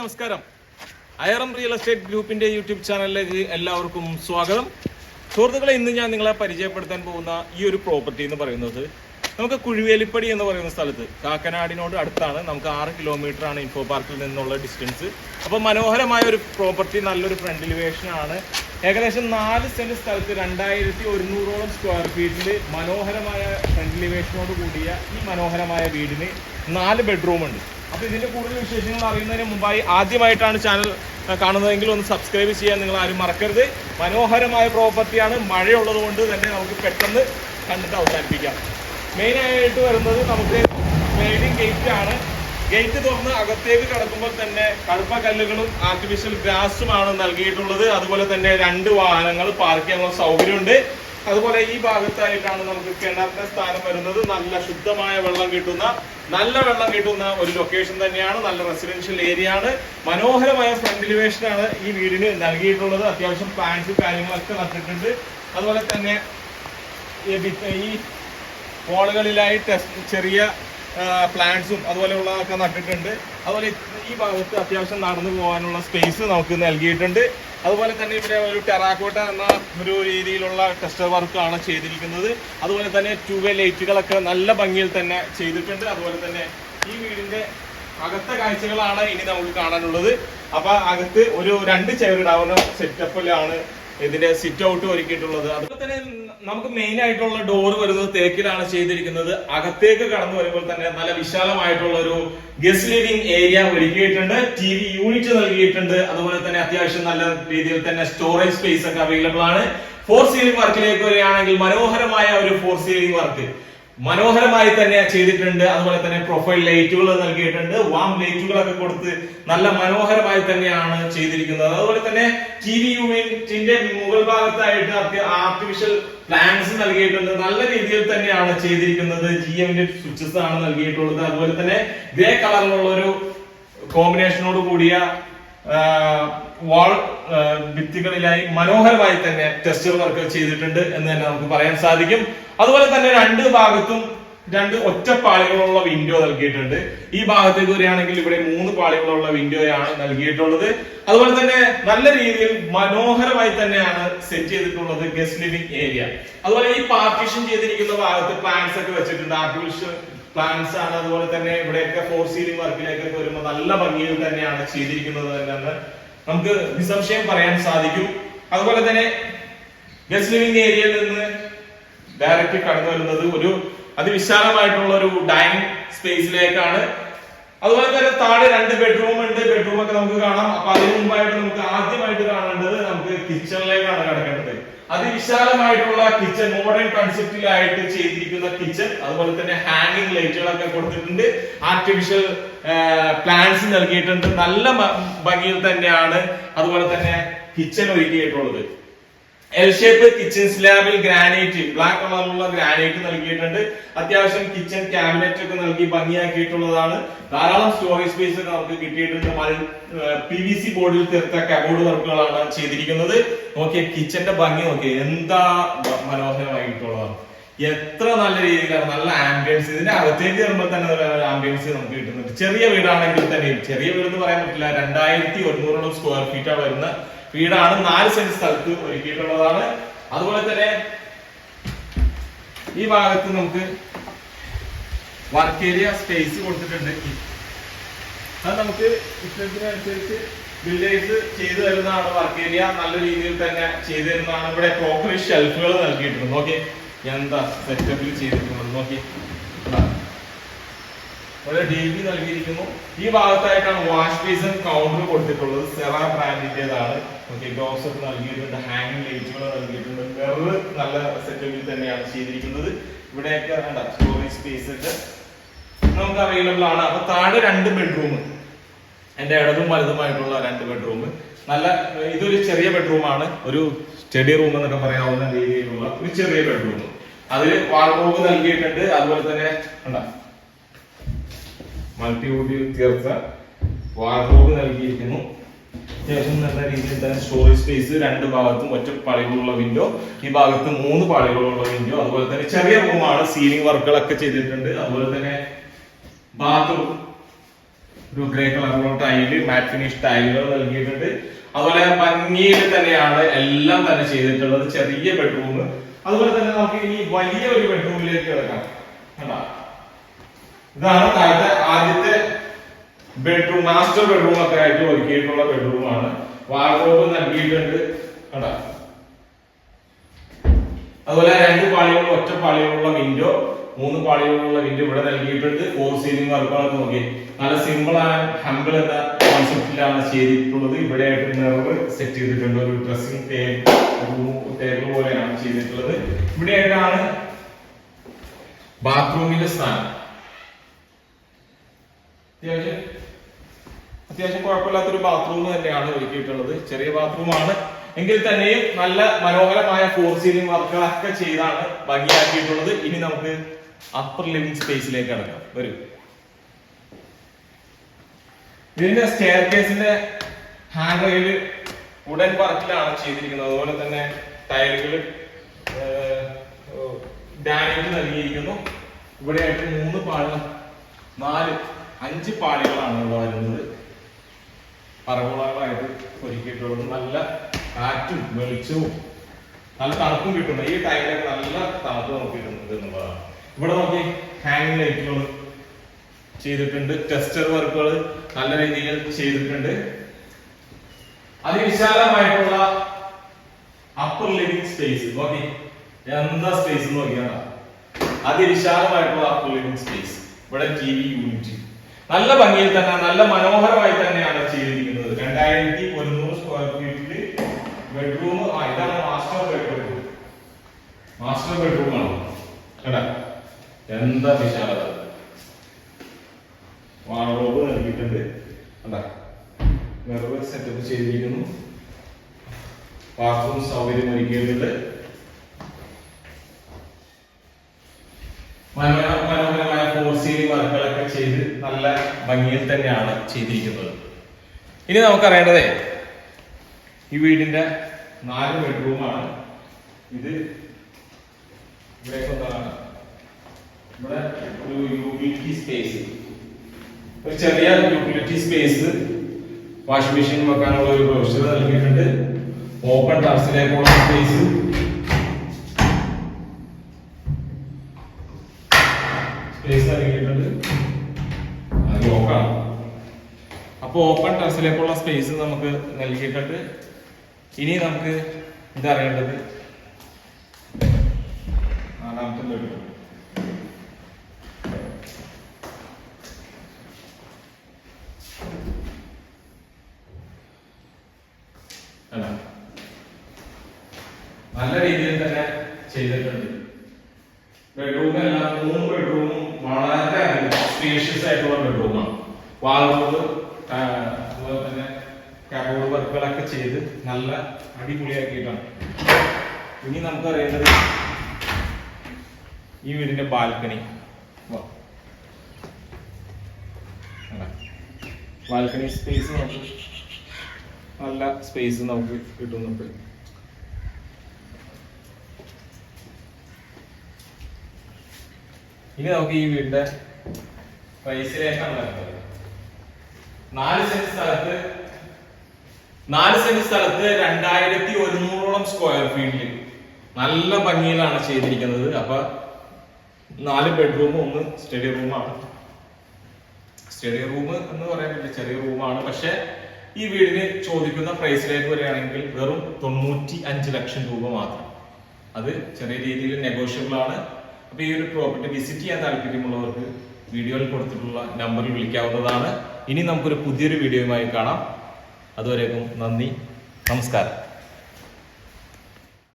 നമസ്കാരം. Ayaram real estate ഗ്രൂപ്പിന്റെ YouTube ചാനലിലേക്ക് എല്ലാവർക്കും സ്വാഗതം. സുഹൃത്തുക്കളെ ഇന്ന് ഞാൻ നിങ്ങളെ പരിചയപ്പെടുത്താൻ പോകുന്ന ഈ ഒരു പ്രോപ്പർട്ടി എന്ന് പറയുന്നത് നമുക്ക് കുഴിവേലിപ്പടി എന്ന് പറയുന്ന സ്ഥലത്ത് കാക്കനാടിനോട് അടുത്താണ്. നമുക്ക് ആറ് കിലോമീറ്റർ ആണ് ഇൻഫോ പാർക്കിൽ നിന്നുള്ള ഡിസ്റ്റൻസ് അപ്പോൾ മനോഹരമായ ഒരു പ്രോപ്പർട്ടി നല്ലൊരു ഫ്രണ്ട് ആണ്. ഏകദേശം നാല് സെന്റ് സ്ഥലത്ത് രണ്ടായിരത്തി ഒരുന്നൂറോളം സ്ക്വയർ ഫീറ്റിൽ മനോഹരമായ ഫ്രണ്ട് കൂടിയ ഈ മനോഹരമായ വീടിന് നാല് ബെഡ്റൂം ഉണ്ട്. അപ്പോൾ ഇതിന്റെ കൂടുതൽ വിശേഷങ്ങൾ അറിയുന്നതിന് മുമ്പായി ആദ്യമായിട്ടാണ് ചാനൽ കാണുന്നതെങ്കിൽ ഒന്ന് സബ്സ്ക്രൈബ് ചെയ്യാൻ നിങ്ങൾ ആരും മറക്കരുത്. മനോഹരമായ പ്രോപ്പർട്ടിയാണ് മഴയുള്ളത് കൊണ്ട് തന്നെ നമുക്ക് പെട്ടെന്ന് കണ്ടിട്ട് അവസാനിപ്പിക്കാം. മെയിൻ ആയിട്ട് വരുന്നത് നമുക്ക് സ്ലൈഡിംഗ് ഗേറ്റ് ആണ്. ഗേറ്റ് തുറന്ന് അകത്തേക്ക് കടക്കുമ്പോൾ തന്നെ കടുപ്പ കല്ലുകളും ആർട്ടിഫിഷ്യൽ ഗ്രാസുമാണ് നൽകിയിട്ടുള്ളത്. അതുപോലെ തന്നെ രണ്ട് വാഹനങ്ങൾ പാർക്ക് ചെയ്യാനുള്ള സൗകര്യമുണ്ട്. അതുപോലെ ഈ ഭാഗത്തായിട്ടാണ് നമുക്ക് കിണറിന്റെ സ്ഥാനം വരുന്നത്. നല്ല ശുദ്ധമായ വെള്ളം കിട്ടുന്ന നല്ല വെള്ളം കിട്ടുന്ന ഒരു ലൊക്കേഷൻ തന്നെയാണ് നല്ല റെസിഡൻഷ്യൽ ഏരിയ ആണ്. മനോഹരമായ ഫ്രണ്ട് എലിവേഷൻ ആണ് ഈ വീടിന് നൽകിയിട്ടുള്ളത്. അത്യാവശ്യം പ്ലാന്റ്സ് കാര്യങ്ങളൊക്കെ നട്ടിട്ടുണ്ട്. അതുപോലെ തന്നെ ഈ ഹോളുകളിലായി ചെറിയ പ്ലാന്റ്സും അതുപോലെയുള്ളതൊക്കെ നട്ടിട്ടുണ്ട്. അതുപോലെ ഈ ഭാഗത്ത് അത്യാവശ്യം നടന്നു പോകാനുള്ള സ്പേസ് നമുക്ക് നൽകിയിട്ടുണ്ട്. അതുപോലെ തന്നെ ഇവിടെ ഒരു ടെറാക്കോട്ട എന്ന ഒരു രീതിയിലുള്ള ടെസ്റ്റർ വർക്കാണ് ചെയ്തിരിക്കുന്നത്. അതുപോലെ തന്നെ ട്യൂബ് ലൈറ്റുകളൊക്കെ നല്ല ഭംഗിയിൽ തന്നെ ചെയ്തിട്ടുണ്ട്. അതുപോലെ തന്നെ ഈ വീടിന്റെ അകത്തെ കാഴ്ചകളാണ് ഇനി നമുക്ക് കാണാനുള്ളത്. അപ്പൊ അകത്ത് ഒരു രണ്ട് ചെയർ ഇടാവുന്ന സെറ്റപ്പിലാണ് ഇതിന്റെ സിറ്റ് ഔട്ട് ഒരുക്കിയിട്ടുള്ളത്. അതുപോലെ തന്നെ നമുക്ക് മെയിൻ ആയിട്ടുള്ള ഡോർ വരുന്നത് തേക്കിലാണ് ചെയ്തിരിക്കുന്നത്. അകത്തേക്ക് കടന്നു വരുമ്പോൾ തന്നെ നല്ല വിശാലമായിട്ടുള്ള ഒരു ഗസ്റ്റ് ലിവിംഗ് ഏരിയ ഒരുക്കിയിട്ടുണ്ട്. ടി വി യൂണിറ്റ് നൽകിയിട്ടുണ്ട്. അതുപോലെ തന്നെ അത്യാവശ്യം നല്ല രീതിയിൽ തന്നെ സ്റ്റോറേജ് സ്പേസ് ഒക്കെ അവൈലബിൾ ആണ്. ഫോർ സീലിംഗ് വർക്കിലേക്ക് വരികയാണെങ്കിൽ മനോഹരമായ ഒരു ഫോർ സീലിംഗ് വർക്ക് മനോഹരമായി തന്നെ ചെയ്തിട്ടുണ്ട്. അതുപോലെ തന്നെ പ്രൊഫൈൽ ലൈറ്റുകൾ നൽകിയിട്ടുണ്ട്. വാം ലൈറ്റുകളൊക്കെ കൊടുത്ത് നല്ല മനോഹരമായി തന്നെയാണ് ചെയ്തിരിക്കുന്നത്. അതുപോലെ തന്നെ ടി വി യൂണിറ്റിന്റെ മുകൾ ഭാഗത്തായിട്ട് ആർട്ടിഫിഷ്യൽ പ്ലാൻസ് നൽകിയിട്ടുണ്ട്. നല്ല രീതിയിൽ തന്നെയാണ് ചെയ്തിരിക്കുന്നത്. ജി എമ്മിന്റെ സ്വിച്ചസ് ആണ് നൽകിയിട്ടുള്ളത്. അതുപോലെ തന്നെ ഗ്രേ കളറിലുള്ള ഒരു കോമ്പിനേഷനോട് കൂടിയ വാൾ ഭിത്തികളിലായി മനോഹരമായി തന്നെ ടെസ്റ്റർ വർക്ക് ചെയ്തിട്ടുണ്ട് എന്ന് തന്നെ നമുക്ക് പറയാൻ സാധിക്കും. അതുപോലെ തന്നെ രണ്ട് ഭാഗത്തും രണ്ട് ഒറ്റ പാളികളുള്ള വിൻഡോ നൽകിയിട്ടുണ്ട്. ഈ ഭാഗത്തേക്ക് വരികയാണെങ്കിൽ ഇവിടെ മൂന്ന് പാളികളുള്ള വിൻഡോയാണ് നൽകിയിട്ടുള്ളത്. അതുപോലെ തന്നെ നല്ല രീതിയിൽ മനോഹരമായി തന്നെയാണ് സെറ്റ് ചെയ്തിട്ടുള്ളത് ഗസ്റ്റ് ലിവിംഗ് ഏരിയ അതുപോലെ ഈ പാർട്ടീഷൻ ചെയ്തിരിക്കുന്ന ഭാഗത്ത് പ്ലാന്റ്സ് ഒക്കെ വെച്ചിട്ടുണ്ട്. ആർട്ടിഫിഷ്യൽ പ്ലാന്റ്സ് ആണ്. അതുപോലെ തന്നെ ഇവിടെയൊക്കെ ഫോർ സീലിംഗ് വർക്കിലേക്കൊക്കെ വരുമ്പോൾ നല്ല ഭംഗിയിൽ തന്നെയാണ് ചെയ്തിരിക്കുന്നത് തന്നെയാണ് നമുക്ക് നിസംശയം പറയാൻ സാധിക്കും. അതുപോലെ തന്നെ ഗസ്റ്റ് ലിവിംഗ് ഏരിയയിൽ നിന്ന് ഡയറക്റ്റ് കടന്നു വരുന്നത് ഒരു അതിവിശാലമായിട്ടുള്ള ഒരു ഡൈനിങ് സ്പേസിലേക്കാണ് അതുപോലെ തന്നെ താഴെ രണ്ട് ബെഡ്റൂം ഉണ്ട്. ബെഡ്റൂം ഒക്കെ നമുക്ക് കാണാം. അപ്പൊ അതിനു മുമ്പായിട്ട് നമുക്ക് ആദ്യമായിട്ട് കാണേണ്ടത് നമുക്ക് കിച്ചണിലേക്കാണ് കിടക്കേണ്ടത്. അതിവിശാലമായിട്ടുള്ള കിച്ചൺ മോഡേൺ കൺസെപ്റ്റിലായിട്ട് ചെയ്തിരിക്കുന്ന കിച്ചൺ അതുപോലെ തന്നെ ഹാങ്ങിങ് ലൈറ്റുകളൊക്കെ കൊടുത്തിട്ടുണ്ട്. ആർട്ടിഫിഷ്യൽ പ്ലാന്റ്സ് നൽകിയിട്ടുണ്ട്. നല്ല ഭംഗിയിൽ തന്നെയാണ് അതുപോലെ തന്നെ കിച്ചൺ ഒരുക്കിയിട്ടുള്ളത്. എൽ ഷേപ്പ് കിച്ചൺ സ്ലാബിൽ ഗ്രാനൈറ്റ് ബ്ലാക്ക് കളറിലുള്ള ഗ്രാനൈറ്റ് നൽകിയിട്ടുണ്ട്. അത്യാവശ്യം കിച്ചൺ ക്യാബിനറ്റ് ഒക്കെ നൽകി ഭംഗിയാക്കിയിട്ടുള്ളതാണ്. ധാരാളം സ്റ്റോറേജ് സ്പേസ് ഒക്കെ നമുക്ക് കിട്ടിയിട്ടുണ്ട്. പി വി സി ബോർഡിൽ തീർത്ത കബോർഡ് വർക്കുകളാണ് ചെയ്തിരിക്കുന്നത്. നോക്കിയ കിച്ചന്റെ ഭംഗി നോക്കിയ എന്താ മനോഹരമായിട്ടുള്ളതാണ് എത്ര നല്ല രീതിയിലാണ് നല്ല ആംബിയൻസ് ഇതിന്റെ അകത്തേക്ക് കയറുമ്പോൾ തന്നെ നല്ല ആംബിയൻസ് നമുക്ക് കിട്ടുന്നുണ്ട്. ചെറിയ വീടാണെങ്കിൽ തന്നെയും ചെറിയ വീട് എന്ന് പറയാൻ പറ്റില്ല. രണ്ടായിരത്തി ഒരുന്നൂറോളം സ്ക്വയർ ഫീറ്റാണ് വരുന്ന വീടാണ് നാല് സെന്റ് സ്ഥലത്ത് ഒരുക്കിയിട്ടുള്ളതാണ്. അതുപോലെ തന്നെ ഈ ഭാഗത്ത് നമുക്ക് വർക്ക് ഏരിയ സ്പേസ് കൊടുത്തിട്ടുണ്ട്. അത് നമുക്ക് ഇഷ്ടത്തിനനുസരിച്ച് ബിൽഡേഴ്സ് ചെയ്തു തരുന്നതാണ് വർക്ക് ഏരിയ നല്ല രീതിയിൽ തന്നെ ചെയ്തു തരുന്നതാണ്. ഇവിടെ ടോക്കറി ഷെൽഫുകൾ നൽകിയിട്ടുണ്ട്. നോക്കി എന്താ സെറ്റപ്പിൽ ചെയ്തിട്ടുള്ളത്? നോക്കി. ഒരു ഡി ബി നൽകിയിരിക്കുന്നു. ഈ ഭാഗത്തായിട്ടാണ് വാഷ് ബേസിൻ കൗണ്ടർ കൊടുത്തിട്ടുള്ളത്. സെറ ബ്രാൻഡിന്റേതാണ് ഓക്കെ നൽകിയിട്ടുണ്ട് ഹാങ്ങിങ് ലൈറ്റുകൾ നൽകിയിട്ടുണ്ട്. വെറു നല്ല സെറ്റപ്പിൽ തന്നെയാണ് ചെയ്തിരിക്കുന്നത്. ഇവിടെയൊക്കെ വേണ്ട സ്റ്റോറേജ് സ്പേസ് ഒക്കെ. നമുക്ക് അവൈലബിൾ ആണ്. അപ്പൊ താഴെ രണ്ട് ബെഡ്റൂം എന്റെ ഇടതും വലതുമായിട്ടുള്ള രണ്ട് ബെഡ്റൂം നല്ല ഇതൊരു ചെറിയ ബെഡ്റൂം ആണ്. ഒരു സ്റ്റഡി റൂം എന്നൊക്കെ പറയാവുന്ന രീതിയിലുള്ള ഒരു ചെറിയ ബെഡ്റൂം അതിൽ വാൾറൂബ് നൽകിയിട്ടുണ്ട്. അതുപോലെ തന്നെ കണ്ടോ മൾട്ടിവുഡ് തീർത്ത വാർഡ്രോബ് നൽകിയിരിക്കുന്നു. അത്യാവശ്യം നല്ല രീതിയിൽ തന്നെ സ്റ്റോറേജ് സ്പേസ് രണ്ട് ഭാഗത്തും ഒറ്റ പാളികളുള്ള വിൻഡോ ഈ ഭാഗത്ത് മൂന്ന് പാളികളുള്ള വിൻഡോ അതുപോലെ തന്നെ ചെറിയ റൂമാണ് സീലിംഗ് വർക്കുകളൊക്കെ ചെയ്തിട്ടുണ്ട്. അതുപോലെ തന്നെ ബാത്റൂം ഒരു ഗ്രേ കളറിലുള്ള ടൈൽ മാറ്റ് ഫിനിഷ് ടൈലുകൾ നൽകിയിട്ടുണ്ട്. അതുപോലെ ഭംഗിയിൽ തന്നെയാണ് എല്ലാം തന്നെ ചെയ്തിട്ടുള്ളത്. ചെറിയ ബെഡ്റൂം അതുപോലെ തന്നെ നമുക്ക് ഇനി വലിയ ഒരു ബെഡ്റൂമിലേക്ക് കിടക്കാം. കണ്ടാ? ഇതാണ് താഴത്തെ ആദ്യത്തെ ബെഡ്റൂം മാസ്റ്റർ ബെഡ്റൂം ഒക്കെ ആയിട്ട് ഒരുക്കിയിട്ടുള്ള ബെഡ്റൂമാണ് വാർഡ്രോബ് നൽകിയിട്ടുണ്ട്. കണ്ടാ? അതുപോലെ രണ്ട് പാളികളും ഒറ്റ പാളികളുള്ള വിൻഡോ മൂന്ന് പാളികളുള്ള വിൻഡോ ഇവിടെ നൽകിയിട്ടുണ്ട്. ഫോർ സീലിംഗ് വർക്കുകളൊക്കെ നോക്കി. നല്ല സിമ്പിൾ ആൻഡ് ഹംബിൾ എന്ന കോൺസെപ്റ്റിലാണ് ചെയ്തിട്ടുള്ളത്. ഇവിടെ ആയിട്ട് മിറർ സെറ്റ് ചെയ്തിട്ടുണ്ട്. ഒരു ഡ്രസ്സിംഗ് ടേബിൾ പോലെയാണ് ചെയ്തിട്ടുള്ളത്. ഇവിടെ ആയിട്ടാണ് ബാത്റൂമിന്റെ സ്ഥാനം. അത്യാവശ്യം അത്യാവശ്യം കുഴപ്പമില്ലാത്തൊരു ബാത്റൂം തന്നെയാണ് ഒരുക്കിയിട്ടുള്ളത്. ചെറിയ ബാത്റൂമാണ് എങ്കിൽ തന്നെയും നല്ല മനോഹരമായ ഫോർ സീലിംഗ് വർക്കുകളൊക്കെ ചെയ്താണ് ഭംഗിയാക്കിയിട്ടുള്ളത്. ഇനി നമുക്ക് അപ്പർ ലിവിംഗ് സ്പേസിലേക്ക് അടക്കാം വരും. ഇതിന്റെ സ്റ്റെയർ കേസിന്റെ ഹാൻഡ് റെയിൽ ഉടൻ വർക്കിലാണ് ചെയ്തിരിക്കുന്നത്. അതുപോലെ തന്നെ ടയറുകൾ ഡാമേജ് നൽകിയിരിക്കുന്നു. ഇവിടെയായിട്ട് മൂന്ന് പാളം നാല് അഞ്ച് പാളികളാണ് ഇവിടെ വരുന്നത്. പറകുളകളായിട്ട് ഒരുക്കിയിട്ടുള്ളത്. നല്ല കാറ്റും വെളിച്ചവും നല്ല തണുപ്പും കിട്ടുന്നു. ഈ ടൈമിലൊക്കെ നല്ല തണുപ്പ് നമുക്ക് കിട്ടുന്നത് എന്നുള്ളതാണ്. ഇവിടെ നോക്കി ഹാങ്ങിങ് ലൈറ്റുകൾ ചെയ്തിട്ടുണ്ട്. ടെസ്റ്റർ വർക്കുകൾ നല്ല രീതിയിൽ ചെയ്തിട്ടുണ്ട്. അതിവിശാലമായിട്ടുള്ള അപ്പർ ലിവിംഗ് സ്പേസ് നോക്കി. എന്താ സ്പേസ് നോക്കിയാണ് അതിവിശാലമായിട്ടുള്ള അപ്പർ ലിവിംഗ് സ്പേസ് ഇവിടെ ടി വി യൂണിറ്റ് നല്ല ഭംഗിയിൽ തന്നെ നല്ല മനോഹരമായി തന്നെയാണ് ചെയ്തിരിക്കുന്നത്. രണ്ടായിരത്തി ഒരുന്നൂറ് സ്ക്വയർ ഫീറ്റിൽ ബെഡ്റൂം ആ ഇതാണ് മാസ്റ്റർ ബെഡ്റൂം മാസ്റ്റർ ബെഡ്റൂം ആണ്. കേട്ടാ എന്താ വിശാലത? വാർഡ്രോബ് നൽകിയിട്ടുണ്ട്. സെറ്റപ്പ് ചെയ്തിരിക്കുന്നു. ബാത്റൂം സൗകര്യം ഒരുക്കിയിട്ടുണ്ട്. സീലിംഗ് വർക്കുകളൊക്കെ ചെയ്ത് നല്ല ഭംഗിയിൽ തന്നെയാണ് ചെയ്തിരിക്കുന്നത്. ഇനി നമുക്കറിയേണ്ടതേ ഈ വീടിന്റെ നാല് ബെഡ്റൂമാണ്. ഇത് ഇവിടെ എന്താണ് ഇവിടെ ഒരു യൂട്ടിലിറ്റി സ്പേസ് ഒരു ചെറിയ യൂട്ടിലിറ്റി സ്പേസ് വാഷിംഗ് മെഷീൻ വെക്കാനുള്ള ഒരു പ്രൊവിഷൻ നൽകിയിട്ടുണ്ട്. ഓപ്പൺ ടെറസിലേക്കുള്ള സ്പേസ് സ്പേസ് നൽകിയിട്ടുണ്ട് അത് ലോക്കാണ് അപ്പൊ ഓപ്പൺ ടെറസിലേക്കുള്ള സ്പേസ് നമുക്ക് നൽകിയിട്ടുണ്ട്. ഇനി നമുക്ക് ഇതറിയേണ്ടത് നാലാമത്തെ നല്ല രീതിയിൽ തന്നെ ചെയ്തിട്ടുണ്ട്. ബെഡ്റൂം എല്ലാം മൂന്ന് ബെഡ്റൂമും വളരെ സ്പേഷ്യസ് ആയിട്ടുള്ള ബെഡ്റൂമാണ് വാൾറൂം അതുപോലെ തന്നെ കബോർഡ് വർക്കുകളൊക്കെ ചെയ്ത് നല്ല അടിപൊളിയാക്കിയിട്ടാണ്. ഇനി നമുക്ക് അറിയേണ്ടത് ഈ വീടിന്റെ ബാൽക്കണി ബാൽക്കണി സ്പേസ് നമുക്ക് നല്ല സ്പേസ് നമുക്ക് കിട്ടുന്നുണ്ട്. ഇനി നമുക്ക് ഈ വീടിന്റെ പ്രൈസിലേക്കാണ് വരുന്നത്. നാല് സെന്റ് സ്ഥലത്ത് നാല് സെന്റ് സ്ഥലത്ത് രണ്ടായിരത്തി ഒരുന്നൂറോളം സ്ക്വയർ ഫീറ്റിൽ നല്ല ഭംഗിയിലാണ് ചെയ്തിരിക്കുന്നത്. അപ്പൊ നാല് ബെഡ്റൂം ഒന്ന് സ്റ്റഡി റൂമാണ് സ്റ്റഡി റൂം എന്ന് പറയാൻ ചെറിയ റൂമാണ് പക്ഷെ ഈ വീടിന് ചോദിക്കുന്ന പ്രൈസിലേക്ക് വരികയാണെങ്കിൽ വെറും തൊണ്ണൂറ്റി അഞ്ച് ലക്ഷം രൂപ മാത്രം. അത് ചെറിയ രീതിയിൽ നെഗോഷ്യബിൾ ആണ്. അപ്പൊ ഈ ഒരു പ്രോപ്പർട്ടി വിസിറ്റ് ചെയ്യാൻ താല്പര്യമുള്ളവർക്ക് വീഡിയോയിൽ കൊടുത്തിട്ടുള്ള നമ്പറിൽ വിളിക്കാവുന്നതാണ്. ഇനി നമുക്കൊരു പുതിയൊരു വീഡിയോയുമായി കാണാം. അതുവരേക്കും നന്ദി. നമസ്കാരം.